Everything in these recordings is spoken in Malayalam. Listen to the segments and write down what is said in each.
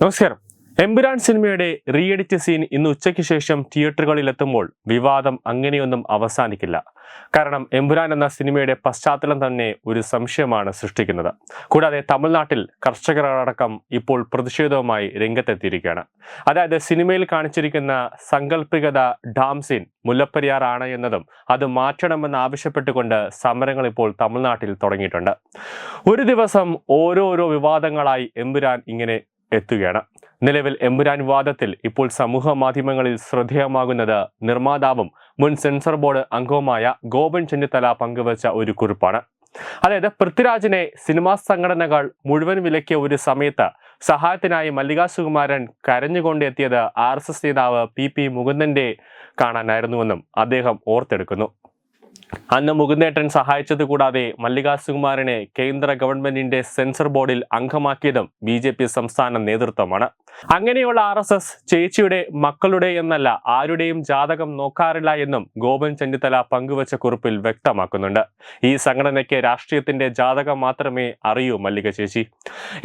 നമസ്കാരം. എമ്പുരാൻ സിനിമയുടെ റീ എഡിറ്റ് സീൻ ഇന്ന് ഉച്ചയ്ക്ക് ശേഷം തിയേറ്ററുകളിൽ എത്തുമ്പോൾ വിവാദം അങ്ങനെയൊന്നും അവസാനിക്കില്ല. കാരണം എമ്പുരാൻ എന്ന സിനിമയുടെ പശ്ചാത്തലം തന്നെ ഒരു സംശയമാണ് സൃഷ്ടിക്കുന്നത്. കൂടാതെ തമിഴ്നാട്ടിൽ കർഷകരടക്കം ഇപ്പോൾ പ്രതിഷേധവുമായി രംഗത്തെത്തിയിരിക്കുകയാണ്. അതായത് സിനിമയിൽ കാണിച്ചിരിക്കുന്ന സങ്കല്പികത ഡാം സീൻ മുല്ലപ്പെരിയാറാണ് എന്നതും അത് മാറ്റണമെന്ന് ആവശ്യപ്പെട്ടുകൊണ്ട് സമരങ്ങൾ ഇപ്പോൾ തമിഴ്നാട്ടിൽ തുടങ്ങിയിട്ടുണ്ട്. ഒരു ദിവസം ഓരോരോ വിവാദങ്ങളായി എമ്പുരാൻ ഇങ്ങനെ എത്തുകയാണ്. നിലവിൽ എമ്പുരാൻ വാദത്തിൽ ഇപ്പോൾ സമൂഹ മാധ്യമങ്ങളിൽ ശ്രദ്ധേയമാകുന്നത് നിർമ്മാതാവും മുൻ സെൻസർ ബോർഡ് അംഗവുമായ ഗോപൻ ചെന്നിത്തല പങ്കുവച്ച ഒരു കുറിപ്പാണ്. അതായത് പൃഥ്വിരാജിനെ സിനിമാ സംഘടനകൾ മുഴുവൻ വിലക്കിയ ഒരു സമയത്ത് സഹായത്തിനായി മല്ലികാ സുകുമാരൻ കരഞ്ഞുകൊണ്ടെത്തിയത് ആർ എസ് എസ് നേതാവ് പി പി മുകുന്ദന്റെ കാണാനായിരുന്നുവെന്നും അദ്ദേഹം ഓർത്തെടുക്കുന്നു. അന്ന് മുകുന്ദേട്ടൻ സഹായിച്ചത് കൂടാതെ മല്ലികാ സുകുമാരനെ കേന്ദ്ര ഗവൺമെന്റിന്റെ സെൻസർ ബോർഡിൽ അംഗമാക്കിയതും ബി ജെ പി സംസ്ഥാന നേതൃത്വമാണ്. അങ്ങനെയുള്ള ആർ എസ് എസ് ചേച്ചിയുടെ മക്കളുടെ എന്നല്ല ആരുടെയും ജാതകം നോക്കാറില്ല എന്നും ഗോപൻ ചെന്നിത്തല പങ്കുവച്ച കുറിപ്പിൽ വ്യക്തമാക്കുന്നുണ്ട്. ഈ സംഘടനയ്ക്ക് രാഷ്ട്രീയത്തിന്റെ ജാതകം മാത്രമേ അറിയൂ മല്ലിക ചേച്ചി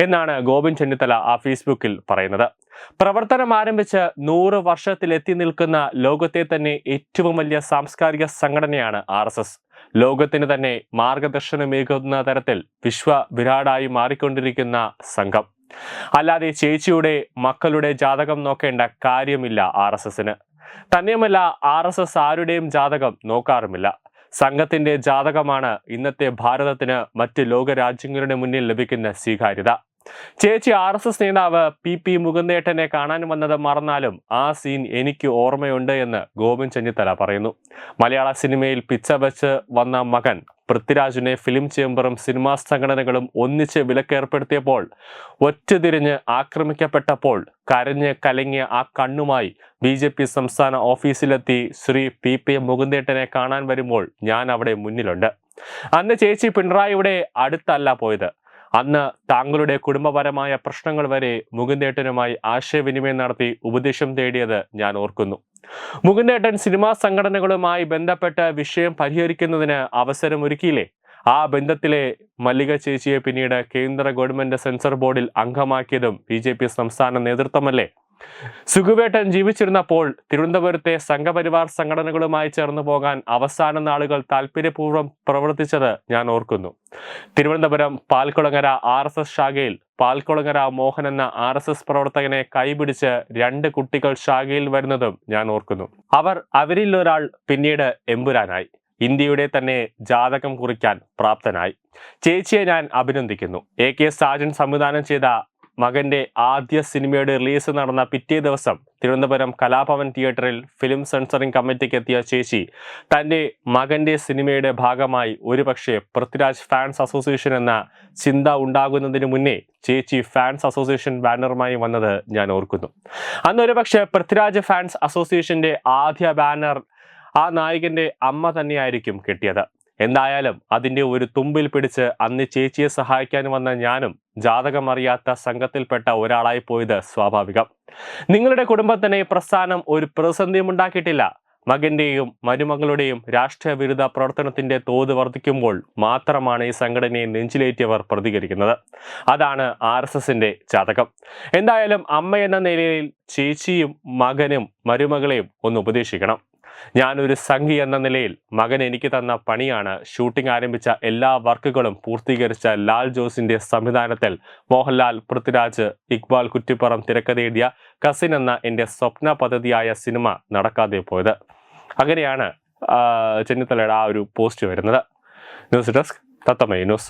എന്നാണ് ഗോപൻ ചെന്നിത്തല ആ ഫേസ്ബുക്കിൽ പറയുന്നത്. പ്രവർത്തനം ആരംഭിച്ച് നൂറ് വർഷത്തിലെത്തി നിൽക്കുന്ന ലോകത്തെ തന്നെ ഏറ്റവും വലിയ സാംസ്കാരിക സംഘടനയാണ് ആർ എസ് എസ് ലോകത്തിന് തന്നെ മാർഗദർശനമേകുന്ന തരത്തിൽ വിശ്വ വിരാടായി മാറിക്കൊണ്ടിരിക്കുന്ന സംഘം. അല്ലാതെ ചേച്ചിയുടെ മക്കളുടെ ജാതകം നോക്കേണ്ട കാര്യമില്ല ആർ എസ് എസിന്. തന്നെയുമല്ല ആർ എസ് എസ് ആരുടെയും ജാതകം നോക്കാറുമില്ല. സംഘത്തിന്റെ ജാതകമാണ് ഇന്നത്തെ ഭാരതത്തിന് മറ്റ് ലോകരാജ്യങ്ങളുടെ മുന്നിൽ ലഭിക്കുന്ന സ്വീകാര്യത. ചേച്ചി ആർ എസ് എസ് നേതാവ് പി പി മുകുന്ദേട്ടനെ കാണാൻ വന്നത് മറന്നാലും ആ സീൻ എനിക്ക് ഓർമ്മയുണ്ട് എന്ന് ഗോവിന്ദ് ചെന്നിത്തല പറയുന്നു. മലയാള സിനിമയിൽ പിച്ച വെച്ച് വന്ന മകൻ പൃഥ്വിരാജിനെ ഫിലിം ചേംബറും സിനിമാ സംഘടനകളും ഒന്നിച്ച് വിലക്കേർപ്പെടുത്തിയപ്പോൾ ഒറ്റതിരിഞ്ഞ് ആക്രമിക്കപ്പെട്ടപ്പോൾ കരഞ്ഞ് കലങ്ങിയ ആ കണ്ണുമായി ബി ജെ പി സംസ്ഥാന ഓഫീസിലെത്തി ശ്രീ പി പി മുകുന്ദേട്ടനെ കാണാൻ വരുമ്പോൾ ഞാൻ അവിടെ മുന്നിലുണ്ട്. അന്ന് ചേച്ചി പിണറായിയുടെ അടുത്തല്ല പോയത്. അന്ന് താങ്കളുടെ കുടുംബപരമായ പ്രശ്നങ്ങൾ വരെ മുകുന്ദേട്ടനുമായി ആശയവിനിമയം നടത്തി ഉപദേശം തേടിയത് ഞാൻ ഓർക്കുന്നു. മുകുന്ദേട്ടൻ സിനിമാ സംഘടനകളുമായി ബന്ധപ്പെട്ട വിഷയം പരിഹരിക്കുന്നതിന് അവസരമൊരുക്കിയില്ലേ? ആ ബന്ധത്തിലെ മല്ലിക ചേച്ചിയെ പിന്നീട് കേന്ദ്ര ഗവൺമെന്റ് സെൻസർ ബോർഡിൽ അംഗമാക്കിയതും ബി സംസ്ഥാന നേതൃത്വമല്ലേ? സുഖുവേട്ടൻ ജീവിച്ചിരുന്നപ്പോൾ തിരുവനന്തപുരത്തെ സംഘപരിവാർ സംഘടനകളുമായി ചേർന്ന് പോകാൻ അവസാന നാളുകൾ താല്പര്യപൂർവം പ്രവർത്തിച്ചത് ഞാൻ ഓർക്കുന്നു. Thiruvananthapuram Palkulangara R S S ശാഖയിൽ പാൽക്കുളങ്ങര മോഹൻ എന്ന ആർ എസ് എസ് പ്രവർത്തകനെ കൈപിടിച്ച് രണ്ട് കുട്ടികൾ ശാഖയിൽ വരുന്നതും ഞാൻ ഓർക്കുന്നു. അവർ അവരിൽ ഒരാൾ പിന്നീട് എമ്പുരാനായി. ഇന്ത്യയുടെ തന്നെ ജാതകം കുറിക്കാൻ പ്രാപ്തനായി. ചേച്ചിയെ ഞാൻ അഭിനന്ദിക്കുന്നു. എ കെ സാജൻ സംവിധാനം ചെയ്ത മകന്റെ ആദ്യ സിനിമയുടെ റിലീസ് നടന്ന പിറ്റേ ദിവസം തിരുവനന്തപുരം കലാഭവൻ തിയേറ്ററിൽ ഫിലിം സെൻസറിംഗ് കമ്മിറ്റിക്ക് എത്തിയ ചേച്ചി തന്റെ മകന്റെ സിനിമയുടെ ഭാഗമായി ഒരുപക്ഷെ പൃഥ്വിരാജ് ഫാൻസ് അസോസിയേഷൻ എന്ന ചിന്ത ഉണ്ടാകുന്നതിന് മുന്നേ ചേച്ചി ഫാൻസ് അസോസിയേഷൻ ബാനറുമായി വന്നത് ഞാൻ ഓർക്കുന്നു. അന്ന് ഒരുപക്ഷെ പൃഥ്വിരാജ് ഫാൻസ് അസോസിയേഷന്റെ ആദ്യ ബാനർ ആ നായകന്റെ അമ്മ തന്നെയായിരിക്കും കിട്ടിയത്. എന്തായാലും അതിന്റെ ഒരു തുമ്പിൽ പിടിച്ച് അന്ന് ചേച്ചിയെ സഹായിക്കാൻ വന്ന ഞാനും ജാതകം അറിയാത്ത സംഘത്തിൽപ്പെട്ട ഒരാളായി പോയത് സ്വാഭാവികം. നിങ്ങളുടെ കുടുംബത്തിന് പ്രസ്ഥാനം ഒരു പ്രതിസന്ധിയും ഉണ്ടാക്കിയിട്ടില്ല. മകന്റെയും മരുമകളുടെയും രാഷ്ട്രീയ വിരുദ്ധ പ്രവർത്തനത്തിന്റെ തോത് വർദ്ധിക്കുമ്പോൾ മാത്രമാണ് ഈ സംഘടനയെ നെഞ്ചിലേറ്റിയവർ പ്രതികരിക്കുന്നത്. അതാണ് ആർ എസ് എസിന്റെ ജാതകം. എന്തായാലും അമ്മ എന്ന നിലയിൽ ചേച്ചിയും മകനും മരുമകളെയും ഒന്ന് ഉപദേശിക്കണം. ഞാനൊരു സംഘി എന്ന നിലയിൽ മകൻ എനിക്ക് തന്ന പണിയാണ്. ഷൂട്ടിംഗ് ആരംഭിച്ച എല്ലാ വർക്കുകളും പൂർത്തീകരിച്ച ലാൽ ജോസിന്റെ സംവിധാനത്തിൽ മോഹൻലാൽ പൃഥ്വിരാജ് ഇക്ബാൽ കുറ്റിപ്പുറം തിരക്കഥയെഴുതിയ കസിൻ എന്ന എന്റെ സ്വപ്ന പദ്ധതിയായ സിനിമ നടക്കാതെ പോയത്. അങ്ങനെയാണ് ചെന്നിത്തലയുടെ ആ ഒരു പോസ്റ്റ് വരുന്നത്. News desk തത്തമൈ news.